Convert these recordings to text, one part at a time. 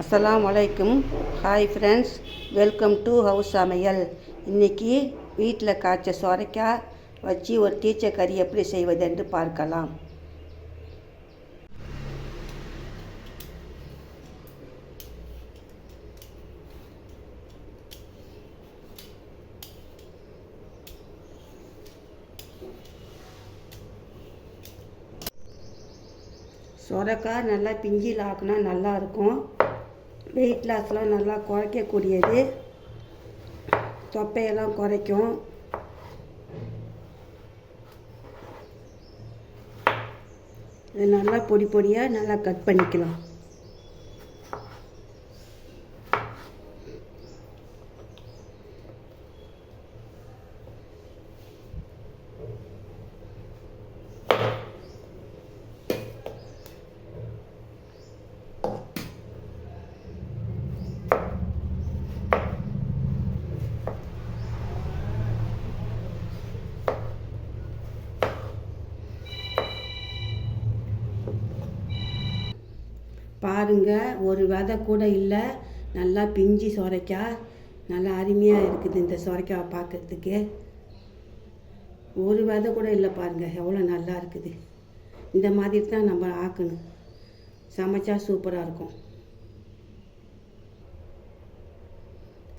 அஸ்லாம் வலைக்கும் hi friends welcome to house சமையல் இன்றைக்கி வீட்டில் காய்ச்ச சொரைக்காய் வச்சு ஒரு டீச்சர் கறி எப்படி செய்வது என்று பார்க்கலாம். சொரக்காய் நல்லா பிஞ்சில் ஆக்குனா நல்லாயிருக்கும் வெயிட் லாஸ்லாம் நல்லா குறைக்கக்கூடியது. தொப்பையெல்லாம் குறைக்கும். இது நல்லா பொடி பொடியாக நல்லா கட் பண்ணிக்கலாம். பாருங்க ஒரு விதை கூட இல்லை. நல்லா பிஞ்சு சுரைக்காய் நல்லா அருமையாக இருக்குது இந்த சுரைக்காவை பார்க்கறதுக்கு. ஒரு விதை கூட இல்லை பாருங்கள் எவ்வளோ நல்லா இருக்குது. இந்த மாதிரி தான் நம்ம ஆக்கணும். சமைச்சா சூப்பராக இருக்கும்.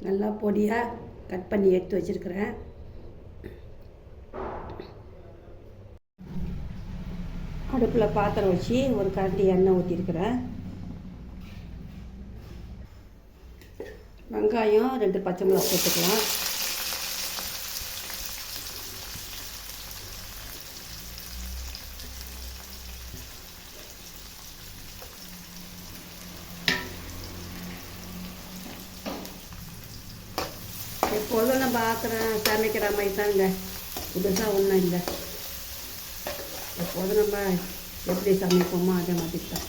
நல்லா பொடியாக கட் பண்ணி எடுத்து வச்சுருக்கிறேன். அடுப்பில் பாத்திரம் வச்சு ஒரு கரண்டி எண்ணெய் ஊற்றிருக்கிறேன் வெங்காயம் ரெண்டு பச்சை மிளகா போட்டுக்கலாம் எப்போதும் நம்ம ஆக்கிற சமைக்கிற மாதிரி தான் இல்லை. புதுசாக ஒன்றும் இல்லை. எப்போதும் நம்ம எப்படி சமைப்போமோ அதே மாதிரி தான்.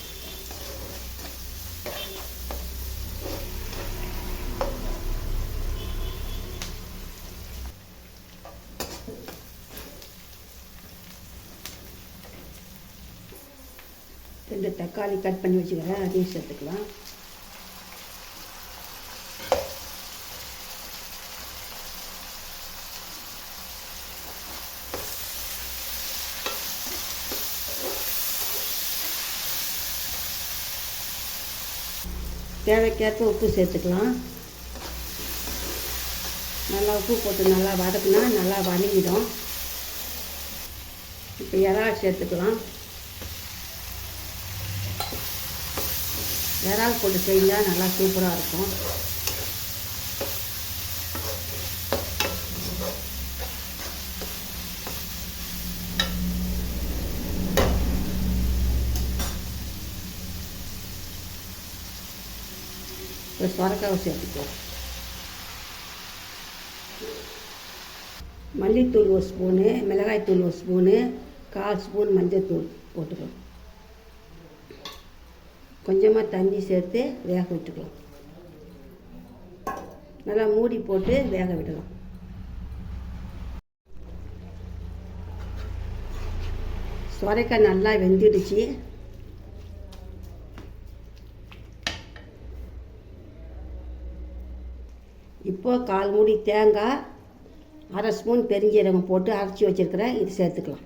ரெண்டு தக்காளி கட் பண்ணி வச்சுக்கிறேன் அதையும் சேர்த்துக்கலாம். தேவைக்கேற்ப உப்பு சேர்த்துக்கலாம். நல்லா உப்பு போட்டு நல்லா வதக்குனா நல்லா வதங்கிடும். இப்போ இறால் சேர்த்துக்கலாம். இறால் போட்டு செஞ்சால் நல்லா சூப்பராக இருக்கும். ஒரு சொரக்காவை சேர்த்துக்குவோம் மல்லித்தூள் ஒரு ஸ்பூனு மிளகாய்த்தூள் ஒரு ஸ்பூனு கால் ஸ்பூன் மஞ்சள்தூள் போட்டுக்கணும் கொஞ்சமாக தண்ணி சேர்த்து வேக விட்டுக்கலாம். நல்லா மூடி போட்டு வேக விடலாம். சுரைக்காய் நல்லா வெந்துடுச்சு. இப்போது கால் மூடி தேங்காய் அரை ஸ்பூன் பெருஞ்சீரகம் போட்டு அரைச்சி வச்சுருக்கிறேன். இது சேர்த்துக்கலாம்.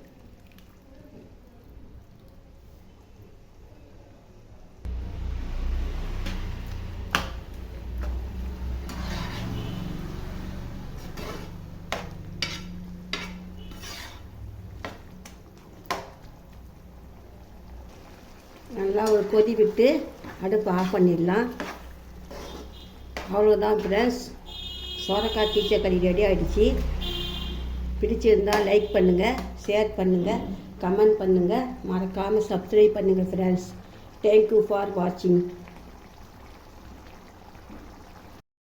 நல்லா ஒரு கொதி விட்டு அடுப்பு ஆஃப் பண்ணிடலாம். அவ்வளோதான் ஃப்ரெண்ட்ஸ் சோரக்காய் கீச்சக்கறி ரெடி ஆகிடுச்சு பிடிச்சிருந்தால் லைக் பண்ணுங்கள் ஷேர் பண்ணுங்கள் கமெண்ட் பண்ணுங்கள் மறக்காமல் சப்ஸ்கிரைப் பண்ணுங்கள் ஃப்ரெண்ட்ஸ் தேங்க்யூ ஃபார் வாட்சிங்